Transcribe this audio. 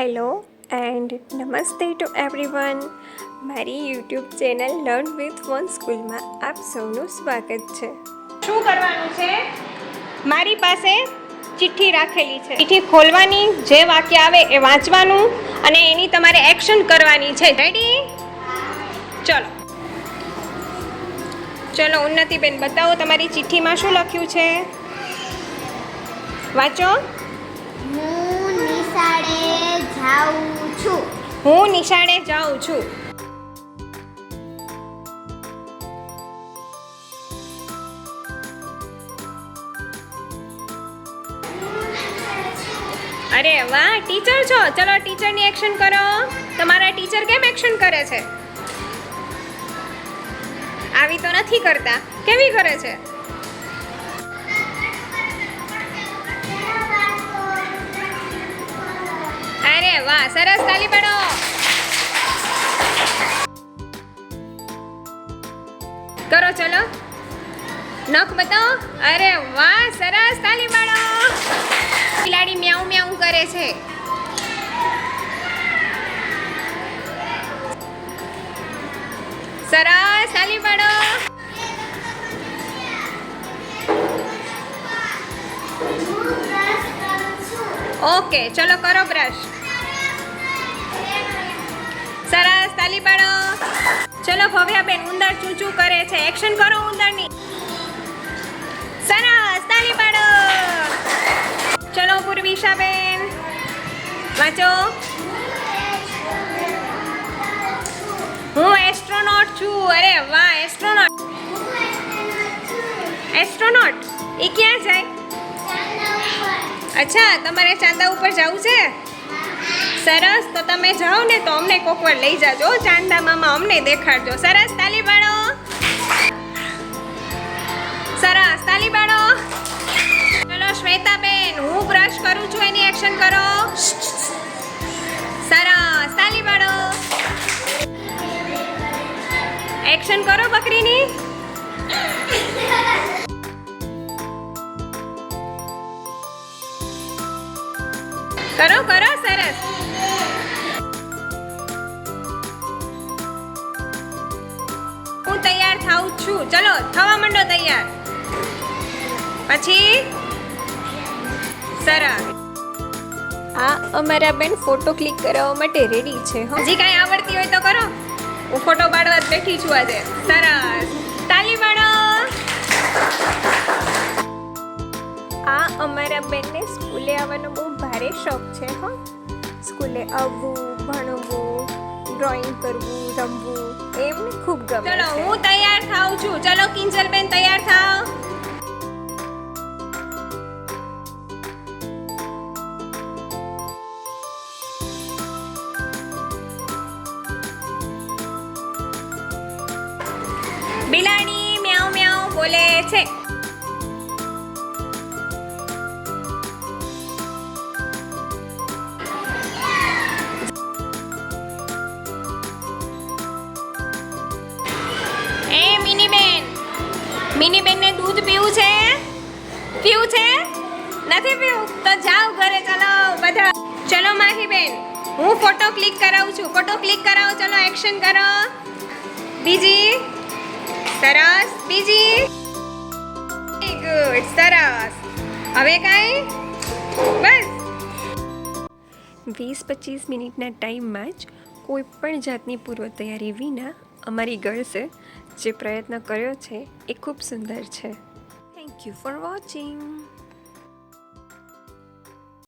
Hello and નમસ્તે to everyone મારી YouTube channel learn with one સ્કૂલમાં આપ સૌનું સ્વાગત છે. શું કરવાનું છે? મારી પાસે ચિઠ્ઠી રાખેલી છે. ચિઠ્ઠી ખોલવાની જે વાક્ય આવે એ વાંચવાનું અને એની તમારે એક્શન કરવાની છે. રેડી ચલો. ચલો ઉન્નતિબેન બતાવો તમારી ચિઠ્ઠીમાં શું લખ્યું છે? વાંચો. હું નિશાળે જાઉં છું. હું નિશાળે જાઉં છું. અરે વાહ, ટીચર છો. ચલો, ટીચરની એક્શન કરો. તમારા ટીચર કેમ એક્શન કરે છે? આવી તો નથી કરતા. કેવી કરે છે? વાહ સરસ, તાલી પાડો. કરો, ચલો. નખ બતાવો. અરે વાહ, સરસ, તાલી પાડો. બિલાડી મ્યાઉ મ્યાઉ કરે છે. સરસ, તાલી પાડો. હું ઓકે, ચલો, કરો બ્રશ. સરસ તાલી પાડો. ચલો ભવ્યાબેન ઉંદર ચૂચું કરે છે. એક્શન કરો ઉંદરની. સરસ તાલી પાડો. ચલો પૂર્વિશાબેન. વાંચો. હું એસ્ટ્રોનોટ છું. અરે વાહ એસ્ટ્રોનોટ. એસ્ટ્રોનોટ? એ ક્યાં જાય? અચ્છા તમારે ચાંદા ઉપર જવું છે? સરસ, તો તમે જાઓ ને તો અમને કોક વાર લઈ જાજો. ચાંદા મામા અમને દેખાડજો. સરસ, તાલી પાડો સરસ, તાલી પાડો ચલો, શ્વેતાબેન, હું બ્રશ કરું છું, એની એક્શન કરો. સરસ, તાલી પાડો એક્શન કરો બકરીની. કરો કરો. ચલો થવા માંડો તૈયાર. પછી? સરસ. આ અમારા બેન ફોટો ક્લિક કરાવવા માટે રેડી છે હજી કાંઈ આવડતી હોય તો કરો. હું ફોટો પાડવા જ બેઠી છું આજે. સરસ. તાલી પાડો આ અમારા બેનને સ્કૂલે આવવાનો બહુ ભારે શોખ છે હો. સ્કૂલે આવવું ભણવું ડ્રોઈંગ કરવું રમવું એમને ખૂબ ગમે ચલો હું તૈયાર થાઉં છું. ચલો કિંજલબેન તૈયાર થાવ બિલાડી મ્યાઉ મ્યાઉ બોલે છે. મિની બેનને દૂધ પીવું છે? પીવું છે? નથી પીવું? તો જાઓ ઘરે, ચલો બધા. ચલો માહી બેન હું ફોટો ક્લિક કરાવું છું. ફોટો ક્લિક કરાવો, ચલો એક્શન કરો. બીજી. સરસ. બીજી. ગુડ. સરસ. હવે કાંઈ? બસ. વીસ પચીસ મિનિટના ટાઈમમાં જ કોઈ પણ જાતની પૂર્વ તૈયારી વિના અમારી ગર્લ્સે જે પ્રયત્ન કર્યો છે એ ખૂબ સુંદર છે. Thank you for watching